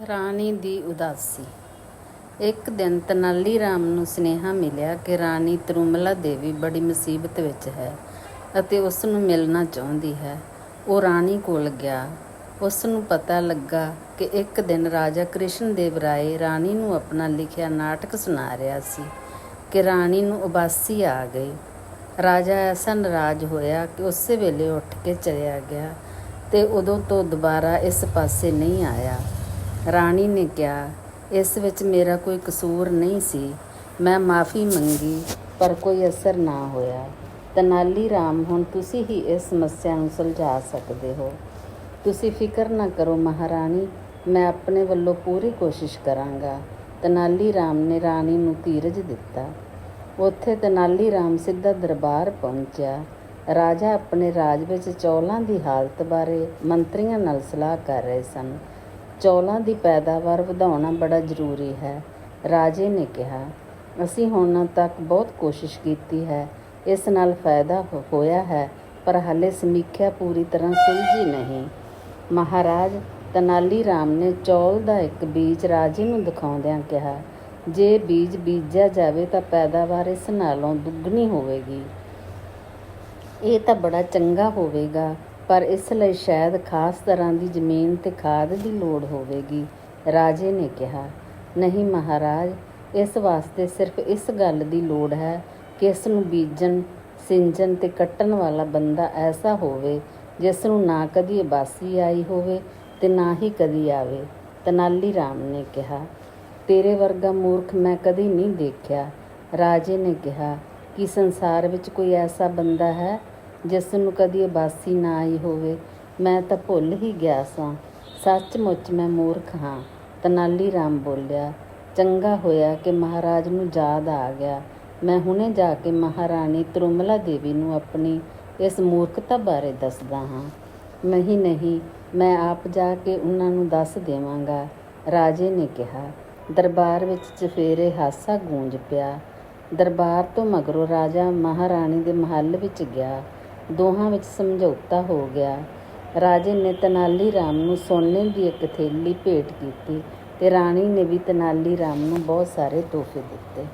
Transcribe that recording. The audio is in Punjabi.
ਰਾਣੀ ਦੀ ਉਦਾਸੀ। ਇੱਕ ਦਿਨ ਤਨਾਲੀ ਰਾਮ ਨੂੰ ਸੁਨੇਹਾ ਮਿਲਿਆ ਕਿ ਰਾਣੀ ਤਰੁਮਲਾ ਦੇਵੀ ਬੜੀ ਮੁਸੀਬਤ ਵਿੱਚ ਹੈ ਅਤੇ ਉਸ ਨੂੰ ਮਿਲਣਾ ਚਾਹੁੰਦੀ ਹੈ। ਉਹ ਰਾਣੀ ਕੋਲ ਗਿਆ। ਉਸ ਨੂੰ ਪਤਾ ਲੱਗਾ ਕਿ ਇੱਕ ਦਿਨ ਰਾਜਾ ਕ੍ਰਿਸ਼ਨ ਦੇਵ ਰਾਏ ਰਾਣੀ ਨੂੰ ਆਪਣਾ ਲਿਖਿਆ ਨਾਟਕ ਸੁਣਾ ਰਿਹਾ ਸੀ ਕਿ ਰਾਣੀ ਨੂੰ ਉਬਾਸੀ ਆ ਗਈ। ਰਾਜਾ ਐਸਾ ਨਾਰਾਜ਼ ਹੋਇਆ ਕਿ ਉਸੇ ਵੇਲੇ ਉੱਠ ਕੇ ਚਲਿਆ ਗਿਆ ਤੇ ਉਦੋਂ ਤੋਂ ਦੁਬਾਰਾ ਇਸ ਪਾਸੇ ਨਹੀਂ ਆਇਆ। ਰਾਣੀ ਨੇ ਕਿਹਾ, ਇਸ ਵਿੱਚ ਮੇਰਾ ਕੋਈ ਕਸੂਰ ਨਹੀਂ ਸੀ। ਮੈਂ ਮਾਫੀ ਮੰਗੀ, ਪਰ ਕੋਈ ਅਸਰ ਨਾ ਹੋਇਆ। ਤਨਾਲੀ ਰਾਮ, ਹੁਣ ਤੁਸੀਂ ਹੀ ਇਸ ਸਮੱਸਿਆ ਨੂੰ ਸੁਲਝਾ ਸਕਦੇ ਹੋ। ਤੁਸੀਂ ਫਿਕਰ ਨਾ ਕਰੋ ਮਹਾਰਾਣੀ, ਮੈਂ ਆਪਣੇ ਵੱਲੋਂ ਪੂਰੀ ਕੋਸ਼ਿਸ਼ ਕਰਾਂਗਾ। ਤਨਾਲੀ ਰਾਮ ਨੇ ਰਾਣੀ ਨੂੰ ਧੀਰਜ ਦਿੱਤਾ। ਉੱਥੇ ਤਨਾਲੀ ਰਾਮ ਸਿੱਧਾ ਦਰਬਾਰ ਪਹੁੰਚਿਆ। ਰਾਜਾ ਆਪਣੇ ਰਾਜ ਵਿੱਚ ਚੌਲਾਂ ਦੀ ਹਾਲਤ ਬਾਰੇ ਮੰਤਰੀਆਂ ਨਾਲ ਸਲਾਹ ਕਰ ਰਹੇ ਸਨ। ਚੌਲਾਂ ਦੀ ਪੈਦਾਵਾਰ ਵਧਾਉਣਾ ਬੜਾ ਜ਼ਰੂਰੀ ਹੈ। ਰਾਜੇ ਨੇ ਕਿਹਾ, ਅਸੀਂ ਹੁਣ ਤੱਕ ਬਹੁਤ ਕੋਸ਼ਿਸ਼ ਕੀਤੀ ਹੈ। ਇਸ ਨਾਲ ਫਾਇਦਾ ਹੋ- ਹੋਇਆ ਹੈ, ਪਰ ਹਾਲੇ ਸਮੀਖਿਆ ਪੂਰੀ ਤਰ੍ਹਾਂ ਸੁਲਝੀ ਨਹੀਂ। ਮਹਾਰਾਜ ਤਨਾਲੀ ਰਾਮ ਨੇ ਚੌਲ ਦਾ ਇੱਕ ਬੀਜ ਰਾਜੇ ਨੂੰ ਦਿਖਾਉਂਦਿਆਂ ਕਿਹਾ, ਜੇ ਬੀਜ ਬੀਜਿਆ ਜਾਵੇ ਤਾਂ ਪੈਦਾਵਾਰ ਇਸ ਨਾਲੋਂ ਦੁੱਗਣੀ ਹੋਵੇਗੀ। ਇਹ ਤਾਂ ਬੜਾ ਚੰਗਾ ਹੋਵੇਗਾ। ਪਰ ਇਸ ਲਈ ਸ਼ਾਇਦ ਖਾਸ ਤਰ੍ਹਾਂ ਦੀ ਜ਼ਮੀਨ ਤੇ ਖਾਦ ਦੀ ਲੋੜ ਹੋਵੇਗੀ, ਰਾਜੇ ਨੇ ਕਿਹਾ। ਨਹੀਂ ਮਹਾਰਾਜ, ਇਸ ਵਾਸਤੇ ਸਿਰਫ ਇਸ ਗੱਲ ਦੀ ਲੋੜ ਹੈ ਕਿ ਇਸ ਨੂੰ ਬੀਜਣ, ਸਿੰਜਣ ਤੇ ਕੱਟਣ ਵਾਲਾ ਬੰਦਾ ਐਸਾ ਹੋਵੇ, ਜਿਸ ਨੂੰ ਨਾ ਕਦੀ ਉਬਾਸੀ ਆਈ ਹੋਵੇ ਤੇ ਨਾ ਹੀ ਕਦੀ ਆਵੇ, ਤਨਾਲੀ ਰਾਮ ਨੇ ਕਿਹਾ। ਤੇਰੇ ਵਰਗਾ ਮੂਰਖ ਮੈਂ ਕਦੀ ਨਹੀਂ ਦੇਖਿਆ। ਰਾਜੇ ਨੇ ਕਿਹਾ ਕਿ ਸੰਸਾਰ ਵਿੱਚ ਕੋਈ ਐਸਾ ਬੰਦਾ ਹੈ ਜਿਸ ਨੂੰ ਕਦੀ ਉਬਾਸੀ ਨਾ ਆਈ ਹੋਵੇ, ਮੈਂ ਤਾਂ ਭੁੱਲ ਹੀ ਗਿਆ ਸਾਂ। ਸੱਚਮੁੱਚ ਮੈਂ ਮੂਰਖ ਹਾਂ, ਤਨਾਲੀ ਰਾਮ ਬੋਲਿਆ। ਚੰਗਾ ਹੋਇਆ ਕਿ ਮਹਾਰਾਜ ਨੂੰ ਯਾਦ ਆ ਗਿਆ। ਮੈਂ ਹੁਣੇ ਜਾ ਕੇ ਮਹਾਰਾਣੀ ਤਿਰੁਮਲਾ ਦੇਵੀ ਨੂੰ ਆਪਣੀ ਇਸ ਮੂਰਖਤਾ ਬਾਰੇ ਦੱਸਦਾ ਹਾਂ। ਨਹੀਂ ਨਹੀਂ, ਮੈਂ ਆਪ ਜਾ ਕੇ ਉਹਨਾਂ ਨੂੰ ਦੱਸ ਦੇਵਾਂਗਾ, ਰਾਜੇ ਨੇ ਕਿਹਾ। ਦਰਬਾਰ ਵਿੱਚ ਚਫੇਰੇ ਹਾਸਾ ਗੂੰਜ ਪਿਆ। ਦਰਬਾਰ ਤੋਂ ਮਗਰੋਂ ਰਾਜਾ ਮਹਾਰਾਣੀ ਦੇ ਮਹੱਲ ਵਿੱਚ ਗਿਆ। ਦੋਹਾਂ ਵਿੱਚ ਸਮਝੌਤਾ ਹੋ ਗਿਆ। ਰਾਜੇ ਨੇ ਤਨਾਲੀ ਰਾਮ ਨੂੰ ਸੋਨੇ ਦੀ ਇੱਕ ਥੈਲੀ ਭੇਟ ਕੀਤੀ ਤੇ ਰਾਣੀ ਨੇ ਵੀ ਤਨਾਲੀ ਰਾਮ ਨੂੰ ਬਹੁਤ ਸਾਰੇ ਤੋਹਫੇ ਦਿੱਤੇ।